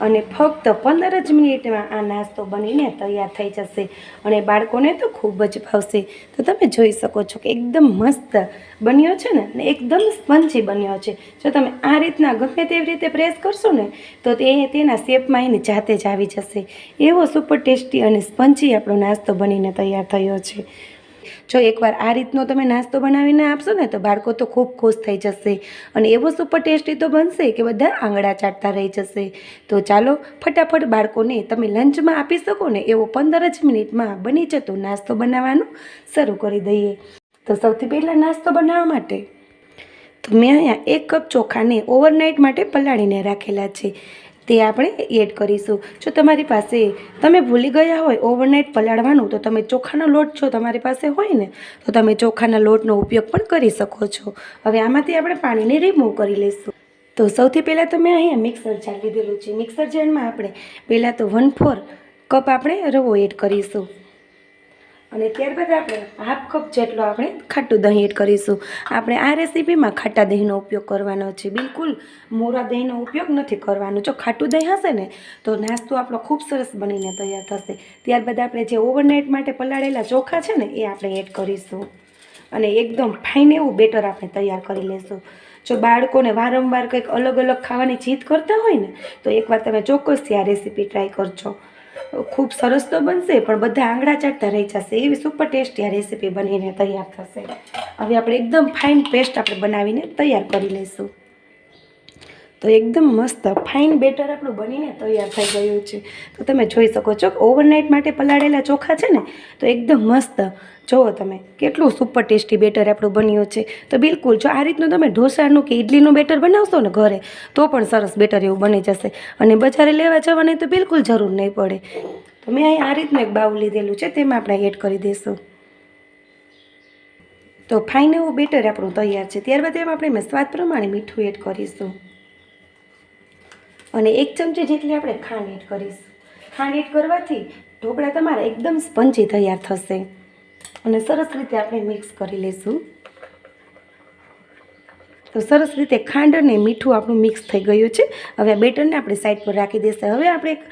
અને ફક્ત પંદર જ મિનિટમાં આ નાસ્તો બનીને તૈયાર થઈ જશે અને બાળકોને તો ખૂબ જ ભાવશે. તો તમે જોઈ શકો છો કે એકદમ મસ્ત બન્યો છે ને, અને એકદમ સ્પંજી બન્યો છે. જો તમે આ રીતના ગમે તેવી રીતે પ્રેસ કરશો ને, તો તે તેના શેપમાં એની જાતે જ આવી જશે. એવો સુપર ટેસ્ટી અને સ્પંજી આપણો નાસ્તો બનીને તૈયાર થયો છે. જો એકવાર આ રીતનો તમે નાસ્તો બનાવીને આપશો ને, તો બાળકો તો ખૂબ ખુશ થઈ જશે. અને એવો સુપર ટેસ્ટી તો બનશે કે બધા આંગળા ચાટતા રહી જશે. તો ચાલો, ફટાફટ બાળકોને તમે લંચમાં આપી શકો ને, એવો પંદર જ મિનિટમાં બની જતો નાસ્તો બનાવવાનું શરૂ કરી દઈએ. તો સૌથી પહેલાં નાસ્તો બનાવવા માટે, તો મેં અહીંયા એક કપ ચોખાને ઓવરનાઇટ માટે પલાળીને રાખેલા છે. તે આપણે એડ કરીશું. જો તમારી પાસે, તમે ભૂલી ગયા હોય ઓવરનાઇટ પલાળવાનું, તો તમે ચોખાનો લોટ જો તમારી પાસે હોય ને, તો તમે ચોખાના લોટનો ઉપયોગ પણ કરી શકો છો. હવે આમાંથી આપણે પાણીને રિમૂવ કરી લઈશું. તો સૌથી પહેલાં તો મેં અહીંયા મિક્સર જાર લીધેલું છે. મિક્સર જારમાં આપણે પહેલાં તો વન ફોર કપ આપણે રવો એડ કરીશું. અને ત્યારબાદ આપણે હાફ કપ જેટલો આપણે ખાટું દહીં એડ કરીશું. આપણે આ રેસીપીમાં ખાટા દહીંનો ઉપયોગ કરવાનો છે. બિલકુલ મોરા દહીંનો ઉપયોગ નથી કરવાનો. જો ખાટું દહીં હશે ને, તો નાસ્તો આપણો ખૂબ સરસ બનીને તૈયાર થશે. ત્યારબાદ આપણે જે ઓવરનાઇટ માટે પલાળેલા ચોખા છે ને, એ આપણે એડ કરીશું. અને એકદમ ફાઇન એવું બેટર આપણે તૈયાર કરી લઈશું જો બાળકોને વારંવાર કંઈક અલગ અલગ ખાવાની જીદ કરતા હોય ને, તો એકવાર તમે ચોક્કસથી આ રેસીપી ટ્રાય કરજો. ખૂબ સરસ તો બનશે, પણ બધા આંગળા ચાટતા રહી જશે. એવી સુપર ટેસ્ટી આ રેસીપી બનીને તૈયાર થશે. હવે આપણે એકદમ ફાઇન પેસ્ટ આપણે બનાવીને તૈયાર કરી લઈશું. તો એકદમ મસ્ત ફાઇન બેટર આપણું બનીને તૈયાર થઈ ગયું છે. તો તમે જોઈ શકો છો ઓવરનાઇટ માટે પલાળેલા ચોખા છે ને, તો એકદમ મસ્ત. જુઓ તમે, કેટલું સુપર ટેસ્ટી બેટર આપણું બન્યું છે. તો બિલકુલ, જો આ રીતનું તમે ઢોસાનું કે ઇડલીનું બેટર બનાવશો ને ઘરે, તો પણ સરસ બેટર એવું બની જશે. અને બજારે લેવા જવાની તો બિલકુલ જરૂર નહીં પડે. તો મેં અહીં આ રીતનું એક બાઉલ લીધેલું છે, તેમાં આપણે એડ કરી દઈશું. તો ફાઇન એવું બેટર આપણું તૈયાર છે. ત્યારબાદ એમાં આપણે મેં સ્વાદ પ્રમાણે મીઠું એડ કરીશું. અને એક ચમચી જેટલી આપણે ખાંડ એડ કરીશું. ખાંડ એડ કરવાથી ઢોકળા તમારા એકદમ સ્પંજી તૈયાર થશે. અને સરસ રીતે આપણે મિક્સ કરી લઈશું તો સરસ રીતે ખાંડ અને મીઠું આપણું મિક્સ થઈ ગયું છે. હવે આ બેટરને આપણે સાઈડ પર રાખી દેશે. હવે આપણે એક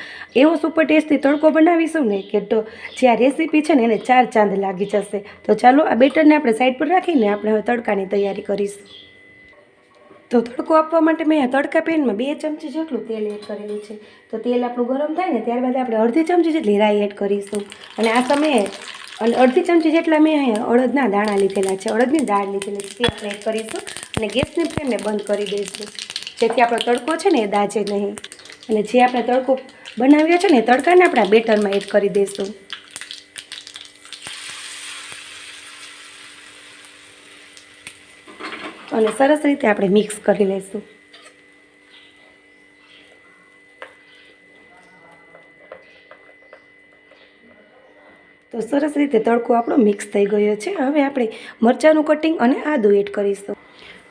એવો સુપર ટેસ્ટથી તડકો બનાવીશું ને કે તો જે આ રેસીપી છે ને એને ચાર ચાંદ લાગી જશે. તો ચાલો આ બેટરને આપણે સાઈડ પર રાખીને આપણે હવે તડકાની તૈયારી કરીશું. તો તડકો આપવા માટે મેં તડકા પેનમાં બે ચમચી જેટલું તેલ એડ કરેલું છે. તો તેલ આપણું ગરમ થાય ને ત્યારબાદ આપણે અડધી ચમચી જેટલી રાઈ એડ કરીશું. અને આ સમયે અને અડધી ચમચી જેટલા મેં અહીંયા અડદના દાણા લીધેલા છે. અડદની દાળ લીધેલી છે તે આપણે એડ કરીશું અને ગેસની ફ્લેમને બંધ કરી દઈશું. જેથી આપણો તડકો છે ને એ દાજે નહીં. અને જે આપણે તડકો બનાવ્યો છે ને એ તડકાને આપણે બેટરમાં એડ કરી દઈશું. અને સરસ રીતે આપણે મિક્સ કરી લઈશું. તો સરસ રીતે તડકો આપણો મિક્સ થઈ ગયો છે. હવે આપણે મરચાંનું કટિંગ અને આદું એડ કરીશું.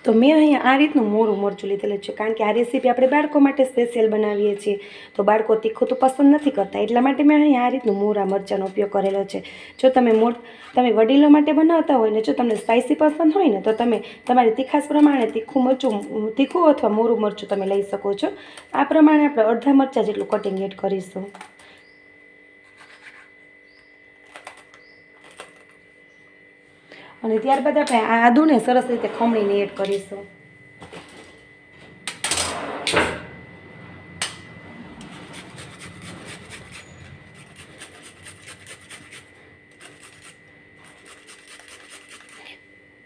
તો મેં અહીંયા આ રીતનું મોરું મરચું લીધેલું છે, કારણ કે આ રેસીપી આપણે બાળકો માટે સ્પેશિયલ બનાવીએ છીએ. તો બાળકો તીખું તો પસંદ નથી કરતા, એટલા માટે મેં અહીંયા આ રીતનું મોરા મરચાંનો ઉપયોગ કરેલો છે. જો તમે મોટ, તમે વડીલો માટે બનાવતા હોય ને, જો તમને સ્પાઇસી પસંદ હોય ને, તો તમે તમારી તીખાસ પ્રમાણે તીખું મરચું, તીખું અથવા મોરું મરચું તમે લઈ શકો છો. આ પ્રમાણે આપણે અડધા મરચાં જેટલું કટિંગ એડ કરીશું. અને ત્યારબાદ આપણે આ આદુને સરસ રીતે ખમણીને એડ કરીશું.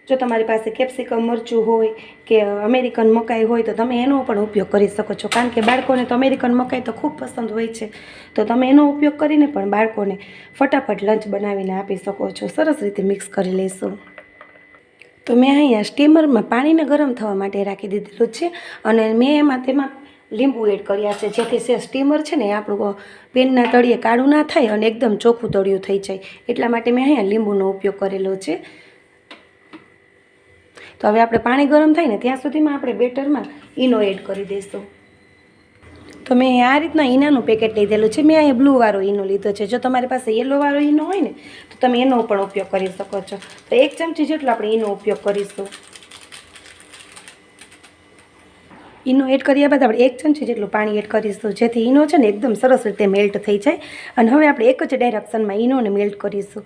જો તમારી પાસે કેપ્સિકમ, મરચું હોય કે અમેરિકન મકાઈ હોય તો તમે એનો પણ ઉપયોગ કરી શકો છો. કારણ કે બાળકોને તો અમેરિકન મકાઈ તો ખૂબ પસંદ હોય છે. તો તમે એનો ઉપયોગ કરીને પણ બાળકોને ફટાફટ લંચ બનાવીને આપી શકો છો. સરસ રીતે મિક્સ કરી લઈશું તો મેં અહીંયા સ્ટીમરમાં પાણીને ગરમ થવા માટે રાખી દીધેલું છે અને મેં એમાં તેમાં લીંબુ એડ કર્યા છે. જેથી જે સ્ટીમર છે ને આપણું પેનના તળિયે કાળું ના થાય અને એકદમ ચોખ્ખું તળિયું થઈ જાય. એટલા માટે મેં અહીંયા લીંબુનો ઉપયોગ કરેલો છે. તો હવે આપણે પાણી ગરમ થાય ને ત્યાં સુધીમાં આપણે બેટરમાં ઈનો એડ કરી દઈશું. તો મેં આ રીતના ઈનાનું પેકેટ લીધેલું છે. મેં અહીંયા બ્લુવાળો ઈનો લીધો છે. જો તમારી પાસે યલોવાળો ઈનો હોય ને, તો તમે એનો પણ ઉપયોગ કરી શકો છો. તો એક ચમચી જેટલો આપણે ઈનો ઉપયોગ કરીશું. ઈનો એડ કર્યા બાદ આપણે એક ચમચી જેટલું પાણી એડ કરીશું. જેથી ઈનો છે ને એકદમ સરસ રીતે મેલ્ટ થઈ જાય. અને હવે આપણે એક જ ડાયરેક્શનમાં ઈનોને મેલ્ટ કરીશું.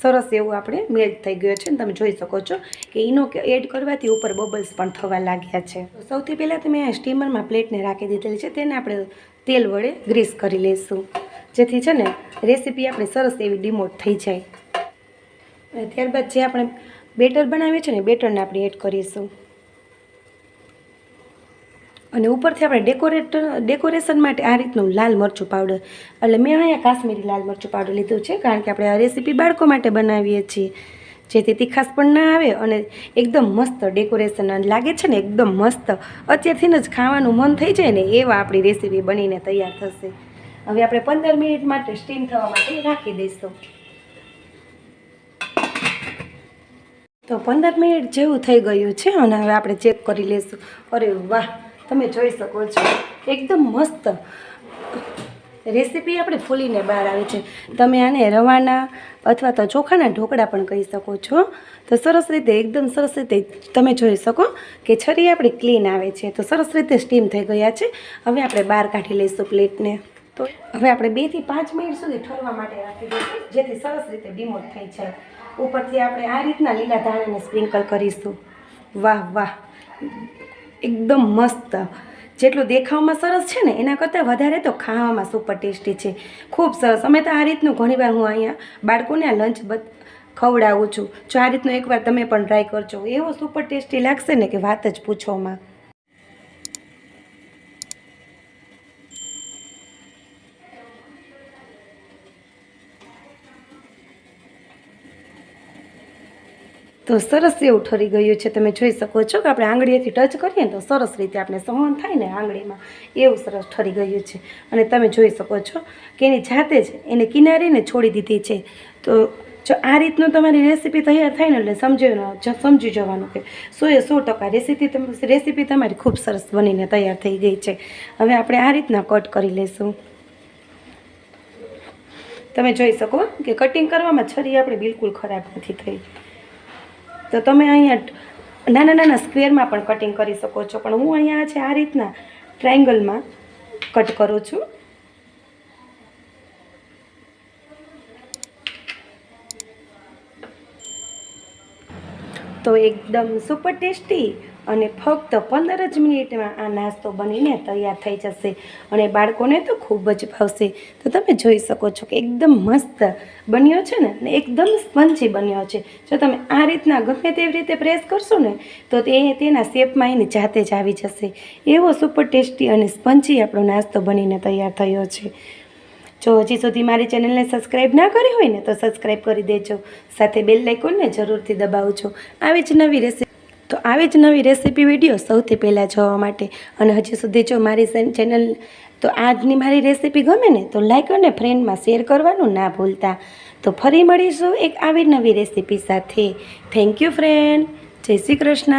સરસ એવું આપણે મેલ્ટ થઈ ગયો છે ને તમે જોઈ શકો છો કે ઈનો એડ કરવાથી ઉપર બબલ્સ પણ થવા લાગ્યા છે. સૌથી પહેલાં તમે સ્ટીમરમાં પ્લેટને રાખી દીધેલી છે, તેને આપણે તેલ વડે ગ્રીસ કરી લઈશું. જેથી છે ને રેસીપી આપણી સરસ એવી ડિમોટ થઈ જાય. અને ત્યારબાદ જે આપણે બેટર બનાવીએ છીએ ને બેટરને આપણે એડ કરીશું. અને ઉપરથી આપણે ડેકોરેટ ડેકોરેશન માટે આ રીતનું લાલ મરચું પાવડર. એટલે મેં અહીંયા કાશ્મીરી લાલ મરચું પાવડર લીધું છે, કારણ કે આપણે આ રેસીપી બાળકો માટે બનાવીએ છીએ. જેથી તીખાસ પણ ના આવે અને એકદમ મસ્ત ડેકોરેશન લાગે છે ને એકદમ મસ્ત. અત્યારથી જ ખાવાનું મન થઈ જાય ને એવા આપણી રેસીપી બનીને તૈયાર થશે. હવે આપણે પંદર મિનિટ માટે સ્ટીમ થવા માટે રાખી દઈશું. તો પંદર મિનિટ જેવું થઈ ગયું છે અને હવે આપણે ચેક કરી લઈશું. અરે વાહ! તમે જોઈ શકો છો. એકદમ મસ્ત રેસીપી આપણે ફૂલીને બહાર આવે છે. તમે આને રવાના અથવા તો ચોખાના ઢોકળા પણ કહી શકો છો. તો સરસ રીતે, એકદમ સરસ રીતે તમે જોઈ શકો કે છરી આપણી ક્લીન આવે છે. તો સરસ રીતે સ્ટીમ થઈ ગયા છે. હવે આપણે બહાર કાઢી લઈશું પ્લેટને. તો હવે આપણે બેથી પાંચ મિનિટ સુધી ઠરવા માટે રાખી દઈશું, જેથી સરસ રીતે ડિમોટ થઈ જાય. ઉપરથી આપણે આ રીતના લીલા ધાણાને સ્પ્રિંકલ કરીશું. વાહ વાહ. એકદમ મસ્ત. જેટલું દેખાવમાં સરસ છે ને, એના કરતાં વધારે તો ખાવામાં સુપર ટેસ્ટી છે. ખૂબ સરસ. અમે તો આ રીતનું ઘણીવાર હું અહીંયા બાળકોને આ લંચ બ ખવડાવું છું. જો આ રીતનું એકવાર તમે પણ ટ્રાય કરજો. એવો સુપર ટેસ્ટી લાગશે ને કે વાત જ પૂછોમાં. તો સરસ એવું ઠરી ગયું છે. તમે જોઈ શકો છો કે આપણે આંગળીએથી ટચ કરીએ ને તો સરસ રીતે આપણે સહન થાય ને આંગળીમાં. એવું સરસ ઠરી ગયું છે. અને તમે જોઈ શકો છો કે એની જાતે જ એને કિનારીને છોડી દીધી છે. તો જો આ રીતનું તમારી રેસીપી તૈયાર થાય ને એટલે સમજી સમજી જવાનું કે સો એ સો ટકા રેસીપી રેસીપી તમારી ખૂબ સરસ બનીને તૈયાર થઈ ગઈ છે. હવે આપણે આ રીતના કટ કરી લઈશું તમે જોઈ શકો કે કટિંગ કરવામાં છરી આપણે બિલકુલ ખરાબ નથી થઈ. તો તમે અહીંયા નાના નાના સ્ક્વેરમાં પણ કટિંગ કરી શકો છો. પણ હું અહીંયા છે આ રીતના ટ્રાયંગલમાં કટ કરું છું. તો એકદમ સુપર ટેસ્ટી અને ફક્ત પંદર જ મિનિટમાં આ નાસ્તો બનીને તૈયાર થઈ જશે અને બાળકોને તો ખૂબ જ ભાવશે. તો તમે જોઈ શકો છો કે એકદમ મસ્ત બન્યો છે ને અને એકદમ સ્પંજી બન્યો છે. જો તમે આ રીતના ગમે તેવી રીતે પ્રેસ કરશો ને, તો તે તેના શેપમાં એની જાતે જ આવી જશે. એવો સુપર ટેસ્ટી અને સ્પંજી આપણો નાસ્તો બનીને તૈયાર થયો છે. જો હજી સુધી મારી ચેનલને સબસ્ક્રાઈબ ના કરી હોય ને, તો સબસ્ક્રાઈબ કરી દેજો. સાથે બેલ લાઇકોનને જરૂરથી દબાવજો. આવી જ નવી રેસીપી તો આવી જ નવી રેસીપી વીડિયો સૌથી પહેલાં જોવા માટે. અને હજી સુધી જો મારી ચેનલ તો આજની મારી રેસીપી ગમે ને, તો લાઈક અને ફ્રેન્ડમાં શેર કરવાનું ના ભૂલતા. તો ફરી મળીશું એક આવી નવી રેસીપી સાથે. Thank you friend. જય શ્રી કૃષ્ણ.